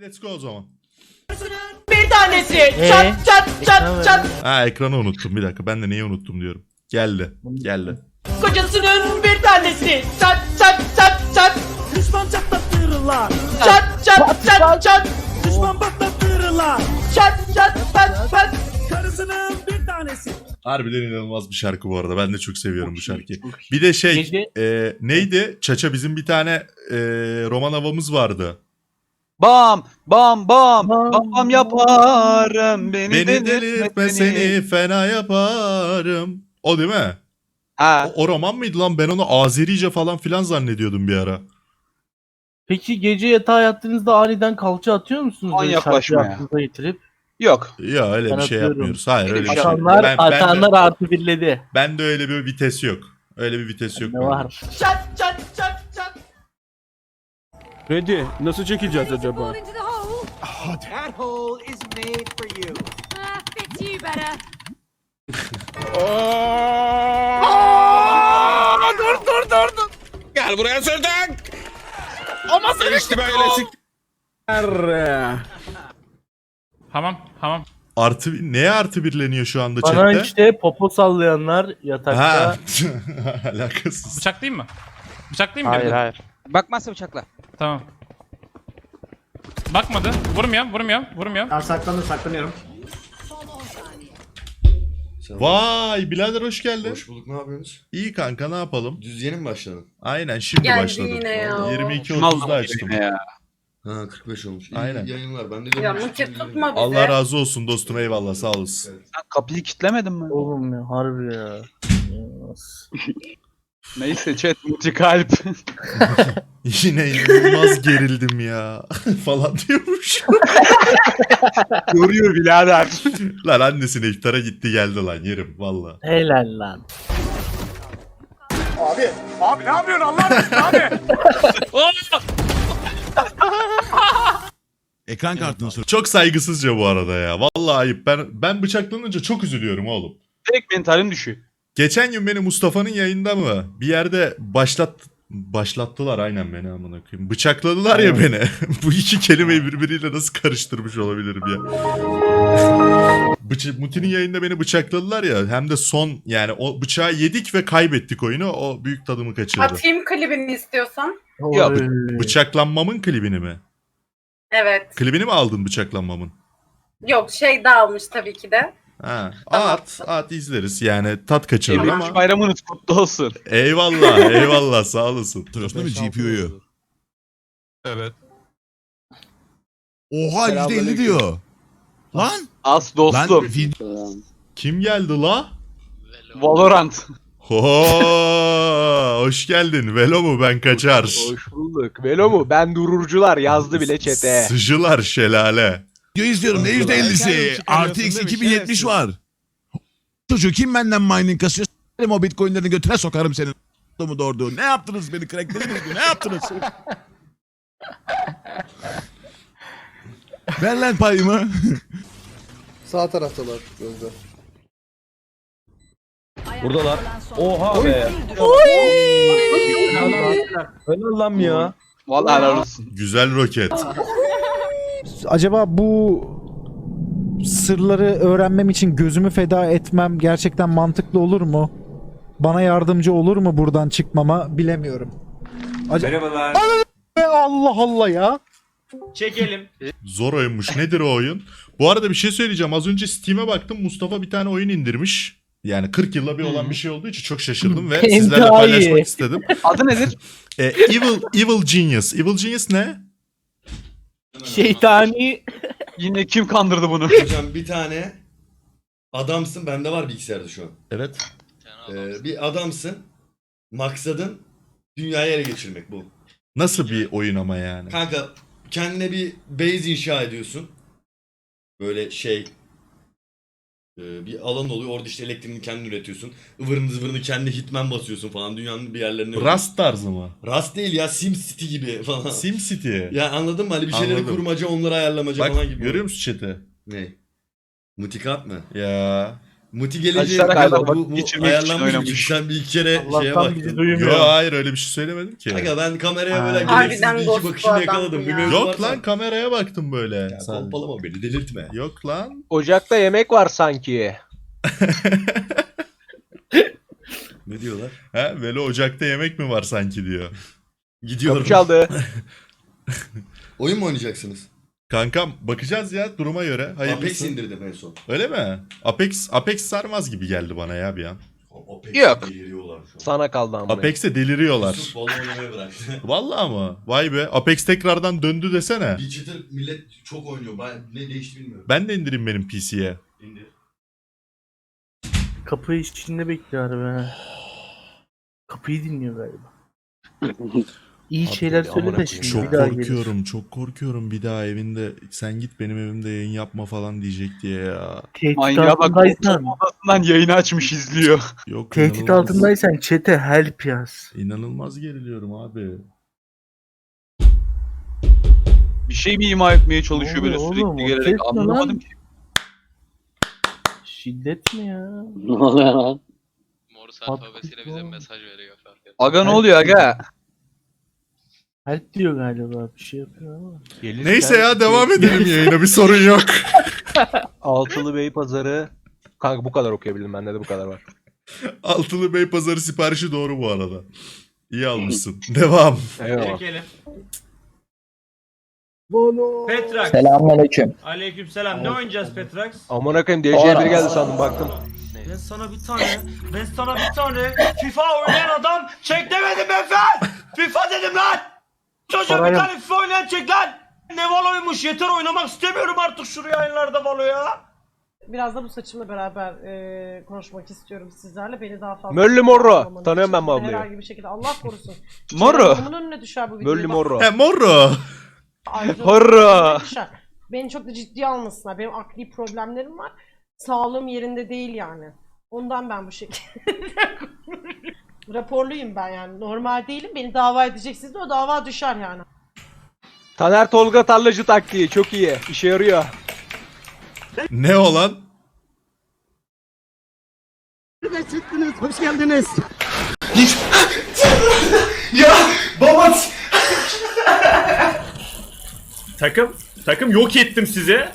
Let's go o zaman. Bir tanesi Ee? çat çat çat çat Ha ekranı unuttum bir dakika. Ben de neyi unuttum diyorum. Geldi. Geldi. kocasının bir tanesi çat çat çat çat Düşman çatlattırırlar. çat çat çat çat Düşman patlattırırlar. çat çat çat çat Karısının bir tanesi. Harbiden inanılmaz bir şarkı bu arada. Ben de çok seviyorum bu şarkıyı. Bir de şey Gece- e, neydi? Çaça bizim bir tane e, roman havamız vardı. Bam bam bam Bam, bam bam yaparım beni, Beni delirtme seni fena yaparım. O değil mi? Ha. O, o roman mıydı lan? Ben onu Azerice falan filan zannediyordum bir ara. Peki gece yatağa yattığınızda aniden kalça atıyor musunuz? Manyaklaşma şarkıyı ya. getirip. Yok. Ya öyle Ben bir şey atıyorum. yapmıyoruz. Hayır öyle bir şey. Atanlar, Ben, ben, atanlar de, artı birledi. ben de öyle bir vites yok. Öyle bir vites yok. Ne var? çat çat çat Freddy nasıl çekeceğiz acaba? Fall into the hole. That hole is made for you. Ah, fits you better. dur dur dur dur. Gel buraya sırtık. Ama sen işte böyle sik. Hamam, hamam. Artı neye artı birleniyor şu anda Bana chatte? işte popo sallayanlar yatakta. Ha. Alakasız. Bıçaklayayım mı? Bıçaklayayım mı? Hayır hayır. Bakmazsa bıçakla. Tamam. Bakmadı. Vurmuyorum, vurmuyorum, vurmuyorum. Ben saklandım saklanıyorum. Vay birader hoş geldin. Hoş bulduk ne yapıyorsunuz? İyi kanka ne yapalım? Düz yeni mi başladın? Aynen şimdi Geldi başladım. yine ya. 22.30'da açtım. Ha 45 olmuş. İyi Aynen. yayınlar. Ben de ya şimdi tutma bizi Allah razı olsun dostum eyvallah sağ olasın. Sen kapıyı kilitlemedin mi? Oğlum ya harbi ya. Neyse chat multi kalp. Yine inanılmaz gerildim ya falan diyormuş. Yoruyor birader. lan annesine iftara gitti geldi lan yerim valla. Helal lan. Abi ne yapıyorsun Allah aşkına abi? Ekran kartını sor. Çok saygısızca bu arada ya. Vallahi ayıp. Ben ben bıçaklanınca çok üzülüyorum oğlum. Direkt mentalim düşüyor. Geçen gün beni Mustafa'nın yayında mı? Bir yerde başlat başlattılar aynen beni amına koyayım. Bıçakladılar ya beni. Bu iki kelimeyi birbiriyle nasıl karıştırmış olabilirim ya? Bıça Muti'nin yayında beni bıçakladılar ya. Hem de son yani o bıçağı yedik ve kaybettik oyunu. O büyük tadımı kaçırdı. atayım klibini istiyorsan Ya, Oy. Bıçaklanmamın klibini mi? evet Klibini mi aldın bıçaklanmamın? yok şey de almış tabii ki de Ha, at, at izleriz. Yani tat kaçırır ama. bayramınız kutlu olsun. Eyvallah, eyvallah sağ olasın. Değil mi GPU'yu? Evet. Oha %50 diyor. Lan. As Lan dostum. vid- Kim geldi la? Valorant. Ho, hoş geldin. Velo mu ben kaçar. Hoş bulduk. Velo mu? Ben dururcular yazdı bile çete. Sıcılar şelale. Video izliyorum ne %50'si? RTX 2070 var. Çocuğu kim benden mining kasıyor? S**erim o bitcoinlerini götüne sokarım senin. mu doğurdu. Ne yaptınız beni cracklediniz mi? Ne yaptınız? Ver lan payımı. Sağ taraftalar gözde. Buradalar. Oha be. Helal lan ya. Vallahi helal olsun. Güzel roket. Acaba bu sırları öğrenmem için gözümü feda etmem gerçekten mantıklı olur mu? Bana yardımcı olur mu buradan çıkmama bilemiyorum. Merhabalar. Allah Allah ya. çekelim Zor oyunmuş. Nedir o oyun? Bu arada bir şey söyleyeceğim. Az önce Steam'e baktım. Mustafa bir tane oyun indirmiş. Yani 40 yılla bir olan bir şey olduğu için çok şaşırdım ve sizlerle paylaşmak istedim. Adı nedir? E, Evil Evil Genius. Evil Genius ne? Şeytani. Yine kim kandırdı bunu? Hocam bir tane adamsın bende var bilgisayarda şu an. Evet. Ee, bir adamsın. Maksadın dünyayı ele geçirmek bu. Nasıl bir oyun ama yani? Kanka kendine bir base inşa ediyorsun. Böyle şey bir alan oluyor orada işte elektriğini kendin üretiyorsun. Ivırını zıvırını kendi hitman basıyorsun falan dünyanın bir yerlerine. Rust tarzı mı? Rust değil ya Sim City gibi falan. SimCity. ya anladın mı? Hani bir şeyleri Anladım. kurmaca onları ayarlamaca Bak falan gibi. görüyor musun chat'i? Ne? Mutikap mı? Ya Muti gelince Aşağı bu, kadar bu, bu geçirmek için ayarlanmış oynamış. Çünkü sen bir iki kere şeye Allah'tan bizi baktın. duymuyor. Yo hayır öyle bir şey söylemedim ki. Aga ben kameraya böyle Ha. gereksiz bir iki bu bakışını adam yakaladım. Bir ya. mevzu Yok varsa- lan kameraya baktım böyle. Ya Sadece. pompalama beni delirtme. Yok lan. Ocakta yemek var sanki. Ne diyorlar? He böyle ocakta yemek mi var sanki diyor. Gidiyorum. Kapı çaldı. Oyun mu oynayacaksınız? Kankam bakacağız ya duruma göre. Apex Hayırlısı. indirdim en son. Öyle mi? Apex Apex sarmaz gibi geldi bana ya bir an. Apex Yok. deliriyorlar şu an. Sana kaldı ama. Apex'te deliriyorlar. Yusuf valla oynamayı bıraktı. Vallahi mı? Vay be. Apex tekrardan döndü desene. çıtır millet çok oynuyor. Ben ne değişti bilmiyorum. Ben de indireyim benim PC'ye. İndir. Kapı içinde bekliyor be. Kapıyı dinliyor galiba. İyi şeyler söyle de şimdi Çok bir daha gelir. korkuyorum, çok korkuyorum bir daha evinde sen git benim evimde yayın yapma falan diyecek diye ya. Tehdit Manyağa bak. altındaysan, Odasından yayını açmış izliyor. Yok tehdit inanılmaz- altındaysan çete help yaz. İnanılmaz geriliyorum abi. Bir şey mi ima etmeye çalışıyor böyle Oğlum, sürekli oğlum, o gelerek anlamadım ki. Şiddet mi ya? Ne oluyor lan? Morse At- alfabesiyle bize mesaj veriyor. fark ettim. Aga ne oluyor aga? Help diyor galiba bir şey yapıyor ama. Neyse ya devam edelim yayına bir sorun yok. Altılı Bey Pazarı. Kanka bu kadar okuyabildim bende de bu kadar var. Altılı Bey pazarı siparişi doğru bu arada. İyi almışsın. Devam. Eyvallah. Petrax. Selamünaleyküm. Aleykümselam. Ne oynayacağız Petrax? Amına koyayım DC'ye biri geldi sandım baktım. Ben sana bir tane, ben sana bir tane FIFA oynayan adam çek demedim ben. FIFA dedim lan. Çocuğa bir Parayı- tane FIFA oynayan çek lan. Ne Valo'ymuş yeter oynamak istemiyorum artık şu yayınlarda Valo ya. Biraz da bu saçımla beraber e, konuşmak istiyorum sizlerle. Beni daha fazla... Möllü Morro. Almamanız Tanıyorum ben için bu ablayı. Herhangi bir şekilde Allah korusun. Morro. Adamın önüne düşer bu video. Möllü Morro. He morro. Ayrıca Horro. önüne düşer. Beni çok da ciddiye almasınlar. Benim akli problemlerim var. Sağlığım yerinde değil yani. Ondan ben bu şekilde... Raporluyum ben yani. Normal değilim. Beni dava edeceksiniz de o dava düşer yani. Taner Tolga tarlacı taktiği çok iyi. İşe yarıyor. Ne olan? Hoş geldiniz. Takım, takım yok ettim size.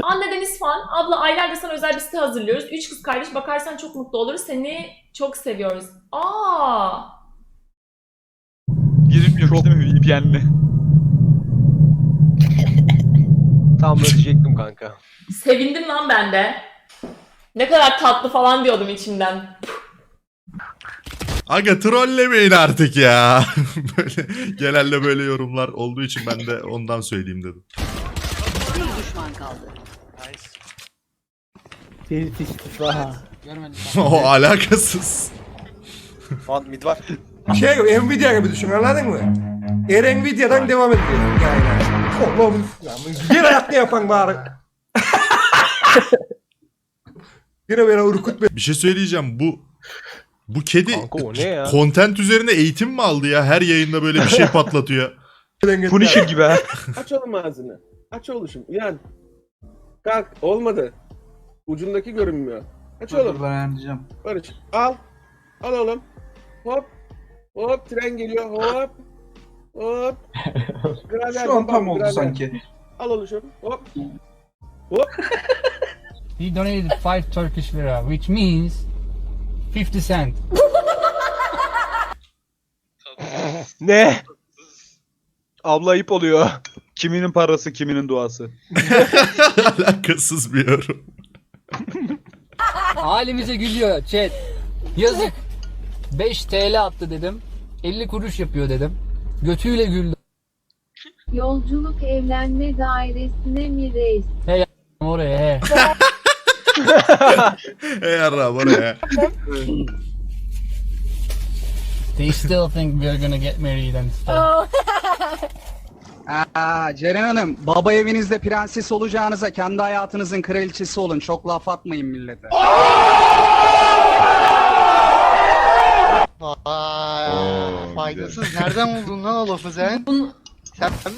Anne Deniz fan. Abla aylardır sana özel bir site hazırlıyoruz. Üç kız kardeş bakarsan çok mutlu oluruz. Seni çok seviyoruz. Aa. Girilmiyor çok... değil mi VPN'le? Tam da diyecektim kanka. Sevindim lan ben de. Ne kadar tatlı falan diyordum içimden. Aga trollemeyin artık ya. böyle genelde böyle yorumlar olduğu için ben de ondan söyleyeyim dedim. Tehdit istifa. o alakasız. mid var. Şey Nvidia gibi düşün anladın mı? Eğer Nvidia'dan devam ediyorsun yani. Oğlum bir ayakta yapan bari. Yine beni Urkut Bey. Bir şey söyleyeceğim bu bu kedi Kanka o ne ya? content üzerine eğitim mi aldı ya? Her yayında böyle bir şey patlatıyor. Punisher gibi ha. Aç oğlum ağzını. Aç oğlum. Uyan. Kalk. Olmadı. Ucundaki görünmüyor. Aç oğlum. Barış. Al. Al oğlum. Hop. Hop tren geliyor. Hop. Hop. Grader, Şu an tam oldu sanki. Al oğlum şunu. Hop. Hop. He donated 5 Turkish lira, which means 50 cent. Ne? Abla ayıp oluyor. Kiminin parası kiminin duası. Alakasız bir yorum. Halimize gülüyor chat. Yazık. 5 TL attı dedim. 50 kuruş yapıyor dedim. Götüyle güldü Yolculuk evlenme dairesine mi reis? oraya he. Ey yarrağım oraya. They still think we're gonna get married and stuff. Aa, Ceren Hanım, baba evinizde prenses olacağınıza kendi hayatınızın kraliçesi olun. Çok laf atmayın millete. Faydasız. Nereden buldun lan o lafı sen?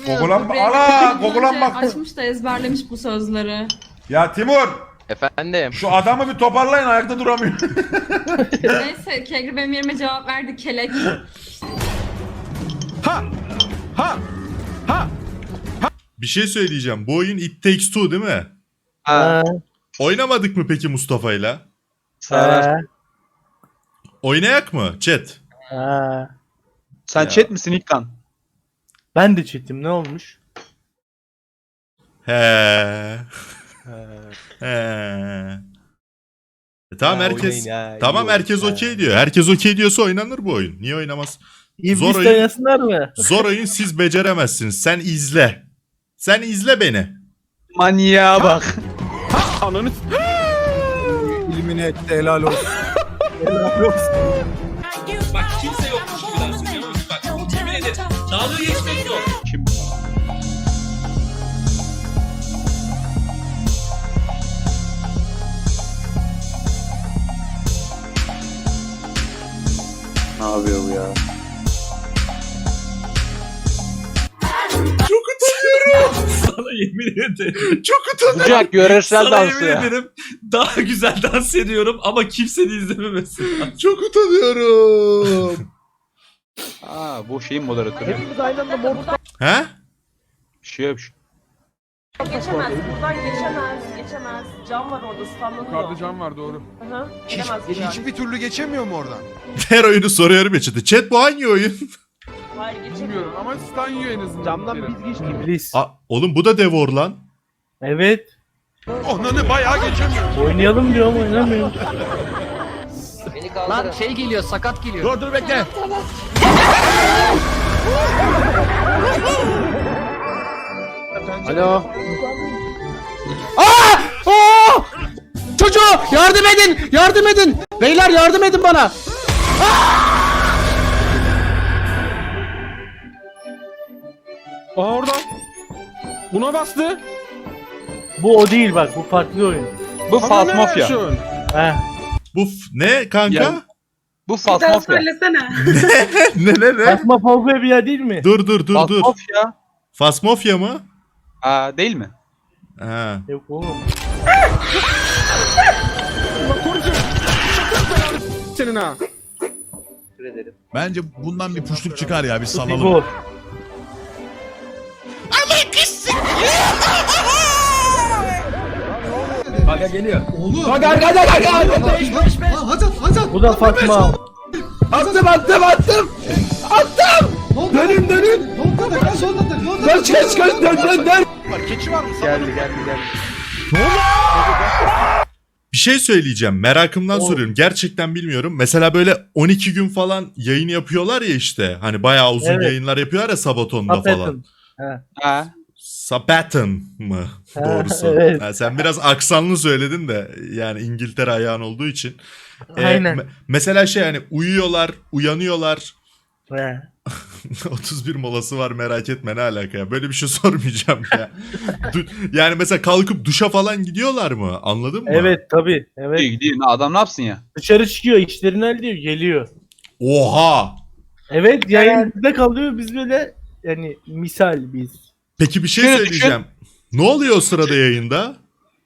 Google'an ala Google'an bak. Açmış da ezberlemiş bu sözleri. Ya Timur Efendim. şu adamı bir toparlayın ayakta duramıyor. Neyse Kegri benim yerime cevap verdi kelek. Bir şey söyleyeceğim. Bu oyun It Takes Two değil mi? Ha. Oynamadık mı peki Mustafa'yla? Sen, Oynayak mı? Chat. Ha. sen Ya. chat misin İlkan? Ben de çetim ne olmuş? He. He. E tamam Ha, herkes oynayın ha, tamam iyi herkes oyun. okey diyor. Herkes okey diyorsa oynanır bu oyun. Niye oynamaz? İblis Zor oyun. oynasınlar mı? Zor oyun siz beceremezsiniz. Sen izle. Sen izle beni. Manyağa bak. Ananı İlmini etti helal olsun. Bak kimse yokmuş gibi dans ediyor. Bak yemin ederim. Dalga geçmek yok. Yapıyor bu ya? Sana yemin ederim. Çok utanıyorum. Bucak yöresel Sana dansı yemin ya. ederim daha güzel dans ediyorum ama kimsenin izlememesi. Çok utanıyorum. Aa bu şeyin moderatörü. Hepimiz aynı anda mor He? Şey yok. Geçemez. Buradan geçemez. Geçemez. Cam var orada standlanıyor. can var doğru. Hı hı. Yani. Hiçbir türlü geçemiyor mu oradan? Her oyunu soruyorum ya chat'e. Chat bu hangi oyun? Hayır geçemiyor. ama stun yiyor en azından. camdan biz geçtik. İblis. Aa, oğlum bu da Devor lan. Evet. Onanı bayağı geçemiyor. Oynayalım diyorum oynamıyorum. Lan şey geliyor sakat geliyor. Dur dur bekle. Alo. Çocuğu yardım edin! Yardım edin! Beyler yardım edin bana! Aa orada. Buna bastı. Bu o değil bak bu farklı oyun. Bu Fasmofya. He. Bu f- ne kanka? Ya- Bu Fasmofya. ne ne ne? Fasmafobia bir yer değil mi? Dur dur dur dur. Fasmofya. Fasmofya mı? Aa değil mi? Ha. Yok oğlum. Senin ha. Bence bundan bir puşluk çıkar ya bir salalım. Bu. Bu da Fatma. Attım attım attım! Attım! Dönün dönün! Kaç kaç kaç dön dön dön! Geldi geldi geldi. Bir şey söyleyeceğim. Merakımdan soruyorum. Gerçekten bilmiyorum. Mesela böyle 12 gün falan yayın yapıyorlar ya işte. Hani bayağı uzun Evet. yayınlar yapıyorlar ya Sabaton'da falan. Ha. Sabaton mı doğrusu? evet. Ha, sen biraz aksanlı söyledin de yani İngiltere ayağın olduğu için. Ee, Aynen. me- mesela şey hani uyuyorlar, uyanıyorlar. He. 31 molası var merak etme ne alaka ya. Böyle bir şey sormayacağım ya. Du- yani mesela kalkıp duşa falan gidiyorlar mı? Anladın mı? Evet tabi. Evet. Değil değil. Adam ne yapsın ya? Dışarı çıkıyor işlerini hallediyor geliyor. Oha! Evet yayın bizde kalıyor biz böyle yani misal biz. Peki bir şey Şöyle söyleyeceğim. Ne oluyor o sırada yayında?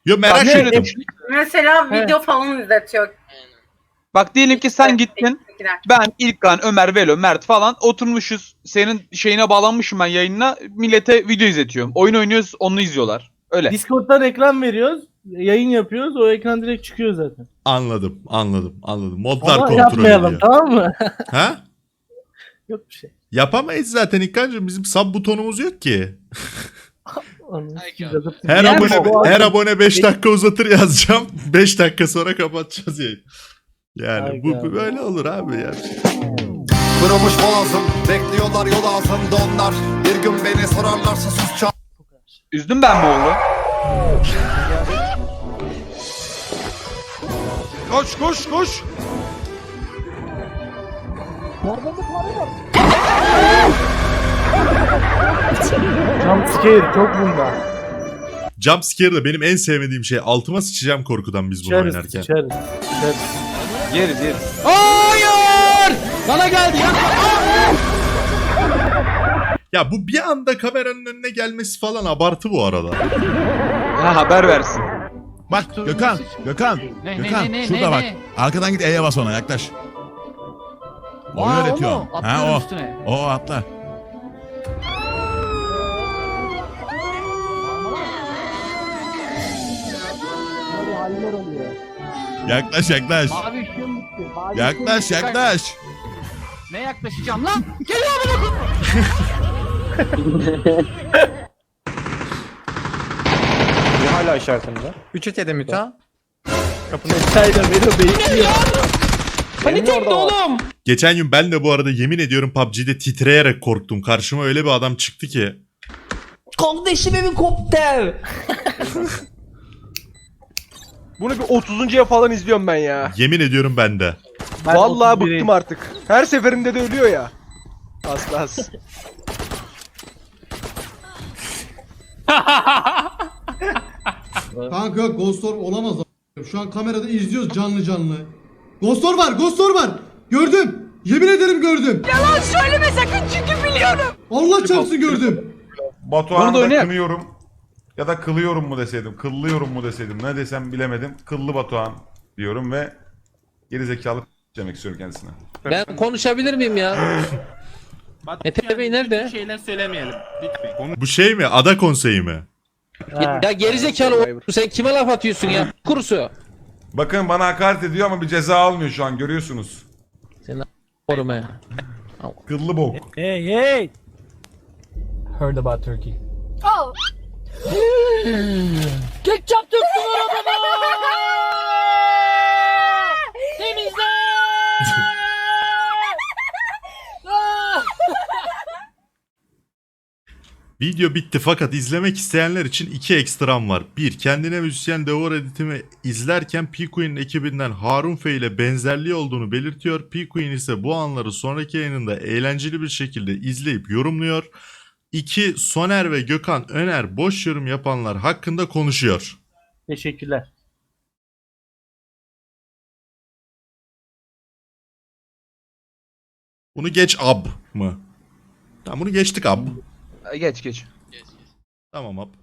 Yo merak ettim. Mesela video falan izletiyor. Bak diyelim ki sen gittin. Ben, İlkan, Ömer, Velo, Mert falan oturmuşuz. Senin şeyine bağlanmışım ben yayınına. Millete video izletiyorum. Oyun oynuyoruz onu izliyorlar. Öyle. Discord'dan ekran veriyoruz. Yayın yapıyoruz. O ekran direkt çıkıyor zaten. Anladım, anladım, anladım. Modlar Ama kontrol yapmayalım tamam mı? Ha? Yok bir şey. Yapamayız zaten İlkan'cığım. Bizim sub butonumuz yok ki. Her abone her abone 5 dakika uzatır yazacağım. 5 dakika sonra kapatacağız yayını. Yani bu, bu böyle olur abi ya. Kırılmış boğazım bekliyorlar yol ağzımda onlar. Bir gün beni sorarlarsa sus çal. Üzdüm ben mi oğlu? Koş koş koş. Jump scare çok bunda. Jump scare de benim en sevmediğim şey. Altıma sıçacağım korkudan biz bunu Sıçarız, oynarken. sıçarız, sıçarız. Yeriz yeriz. Hayır! Bana geldi ya. Ya bu bir anda kameranın önüne gelmesi falan abartı bu arada. Ha, haber versin. Bak Gökhan, Gökhan, Ne, ne, Gökhan ne, ne, şurada ne, bak. ne? Arkadan git E'ye bas ona yaklaş. Oyun Aa, o öğretiyor. mu? Ha Atlıyorum o. üstüne. O o, atla. Yaklaş yaklaş. Mavi ışığım bitti. Mavi Yaklaş ışığım bitti. yaklaş. Ne yaklaşacağım lan? Geliyor bana. Hala işaretinde. 3 ötede müta. Kapının Panik etti oğlum. Geçen gün ben de bu arada yemin ediyorum PUBG'de titreyerek korktum. Karşıma öyle bir adam çıktı ki. Kardeşim evin kopter. Bunu bir 30. falan izliyorum ben ya. Yemin ediyorum ben de. Ben Vallahi 31'im. bıktım artık. Her seferinde de ölüyor ya. Aslı as. Kanka Ghost Orb olamaz. a- Şu an kamerada izliyoruz canlı canlı. Ghost Orb var, Ghost Orb var. Gördüm. Yemin ederim gördüm. Yalan söyleme sakın çünkü biliyorum. Allah çarpsın gördüm. Bunu da Batuhan'ı da kınıyorum. Ya da kılıyorum mu deseydim, kıllıyorum mu deseydim, ne desem bilemedim. Kıllı Batuhan diyorum ve gerizekalı demek istiyorum kendisine. Ben konuşabilir miyim ya? Mete Bey nerede? Şeyler söylemeyelim. Lütfen. Bu şey mi? Ada konseyi mi? Ha. Ya gerizekalı o- sen kime laf atıyorsun ya? Kurusu. Bakın bana hakaret ediyor ama bir ceza almıyor şu an görüyorsunuz. Koruma ya. Kıllı bok. Hey hey. Heard about Turkey. Oh. Ketçap döktüm arabama. Temizle. Video bitti fakat izlemek isteyenler için iki ekstram var. Bir, kendine müzisyen Devor editimi izlerken P-Queen'in ekibinden Harun F ile benzerliği olduğunu belirtiyor. P-Queen ise bu anları sonraki yayınında eğlenceli bir şekilde izleyip yorumluyor. İki, Soner ve Gökhan Öner boş yorum yapanlar hakkında konuşuyor. Teşekkürler. Bunu geç ab mı? Tamam bunu geçtik ab. Geç geç. Tamam ab.